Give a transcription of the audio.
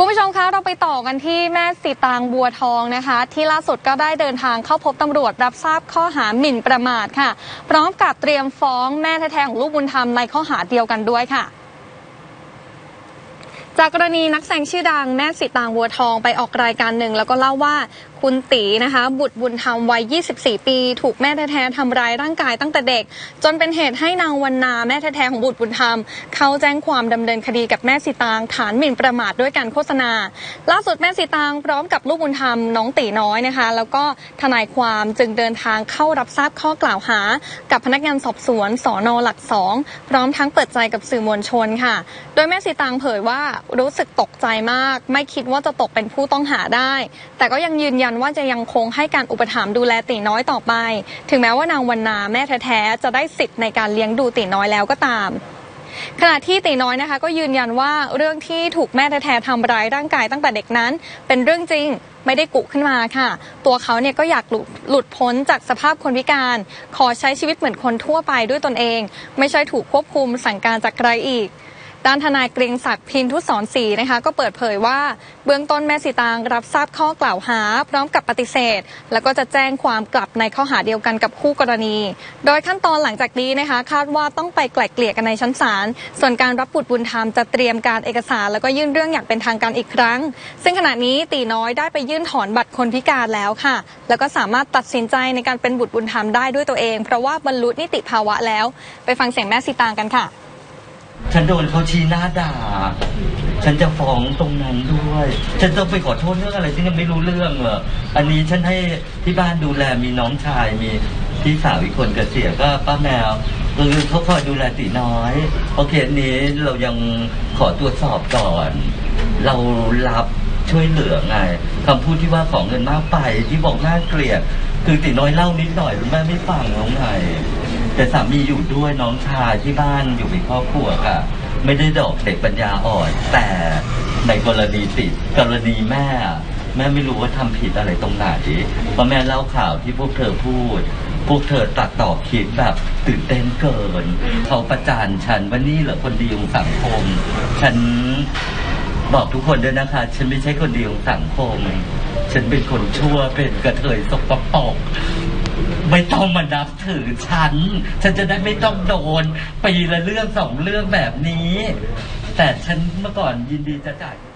คุณผู้ชมคะเราไปต่อกันที่แม่สีตางบัวทองนะคะ ที่ล่าสุดก็ได้เดินทางเข้าพบตำรวจรับทราบข้อหาหมิ่นประมาทค่ะ พร้อมกับเตรียมฟ้องแม่แท้ๆของลูกบุญธรรมในข้อหาเดียวกันด้วยค่ะ จากกรณีนักแสดงชื่อดังแม่สีตางบัวทองไปออกรายการหนึ่ง แล้วก็เล่าว่าคุณตีนะคะ บุตรบุญธรรมวัย 24 ปี ถูกแม่แท้ๆทำร้ายร่างกายตั้งแต่เด็ก จนเป็นเหตุให้นางวันนาแม่แท้ๆของบุตรบุญธรรม เข้าแจ้งความดำเนินคดีกับแม่สีตางฐานหมิ่นประมาทด้วยการโฆษณา ล่าสุดแม่สีตางพร้อมกับลูกบุญธรรมน้องตีน้อยนะคะ แล้วก็ทนายความจึงเดินทางเข้ารับทราบข้อกล่าวหา กับพนักงานสอบสวนสอนอหลักสองพร้อมทั้งเปิดใจกับสื่อมวลชนค่ะ โดยแม่สีตางเผยว่ารู้สึกตกใจมาก ไม่คิดว่าจะตกเป็นผู้ต้องหาได้ แต่ก็ยังยืนยันว่าจะยังคงให้การอุปถัมภ์ดูแลตีน้อยต่อไป ถึงแม้ว่านางวันนาแม่แท้ๆจะได้สิทธิ์ในการเลี้ยงดูตีน้อยแล้วก็ตามขณะที่ตีน้อยนะคะก็ยืนยันว่าเรื่องที่ถูกแม่แท้ๆทำร้ายร่างกายตั้งแต่เด็กนั้น เป็นเรื่องจริงไม่ได้กุขึ้นมาค่ะ ตัวเขาเนี่ยก็อยากหลุดหลุดพ้นจากสภาพคนพิการ ขอใช้ชีวิตเหมือนคนทั่วไปด้วยตนเอง ไม่ใช่ถูกควบคุมสั่งการจากใครอีก ด้านทนายเกรียงศักดิ์พินทุศรศรีนะคะ ก็เปิดเผยว่าเบื้องต้นแม่สีตางรับทราบข้อกล่าวหา พร้อมกับปฏิเสธ แล้วก็จะแจ้งความกลับในข้อหาเดียวกันกับคู่กรณี โดยขั้นตอนหลังจากนี้นะคะ คาดว่าต้องไปไกล่เกลี่ยกันในชั้นศาลส่วนการรับบุตรบุญธรรมจะเตรียมการเอกสาร แล้วก็ยื่นเรื่องอย่างเป็นทางการอีกครั้ง ซึ่งขณะนี้ตีน้อยได้ไปยื่นถอนบัตรคนพิการแล้วค่ะ แล้วก็สามารถตัดสินใจในการเป็นบุตรบุญธรรมได้ด้วยตัวเอง เพราะว่าบรรลุนิติภาวะแล้ว ไปฟังเสียงแม่สีตางกันค่ะ ฉันโดนเขาชี้หน้าด่า ฉันจะฟ้องตรงนั้นด้วย ฉันต้องไปขอโทษเรื่องอะไรที่ยังไม่รู้เรื่องเหรออันนี้ฉันให้ที่บ้านดูแลมีน้องชายมีพี่สาวอีกคนเกษียณก็ป้าแมวคือเขาคอยดูแลตีน้อยโอเคสนี้เรายังขอตรวจสอบก่อน เรารับช่วยเหลือไงคำพูดที่ว่าของเงินมากไปที่บอกน่าเกลียด คือตีน้อยเล่านิดหน่อยแม่ไม่ฟังน้องไง แต่สามีอยู่ด้วยน้องชายที่บ้านอยู่เป็นครอบครัวค่ะ ไม่ได้ดอกเด็กปัญญาอ่อน แต่ในกรณีติดกรณีแม่ แม่ไม่รู้ว่าทำผิดอะไรตรงไหนเพราะแม่เล่าข่าวที่พวกเธอพูด พวกเธอตัดต่อคลิปแบบตื่นเต้นเกิน เขาประจานฉันว่านี่เหรอคนดีของสังคม ฉันบอกทุกคนด้วยนะคะ ฉันไม่ใช่คนดีของสังคม ฉันเป็นคนชั่วเป็นกระเทยสกปรก ไม่ต้องมานับถือฉัน ฉันจะได้ไม่ต้องโดนปีละเรื่องสองเรื่องแบบนี้ แต่ฉันเมื่อก่อนยินดีจะจ่าย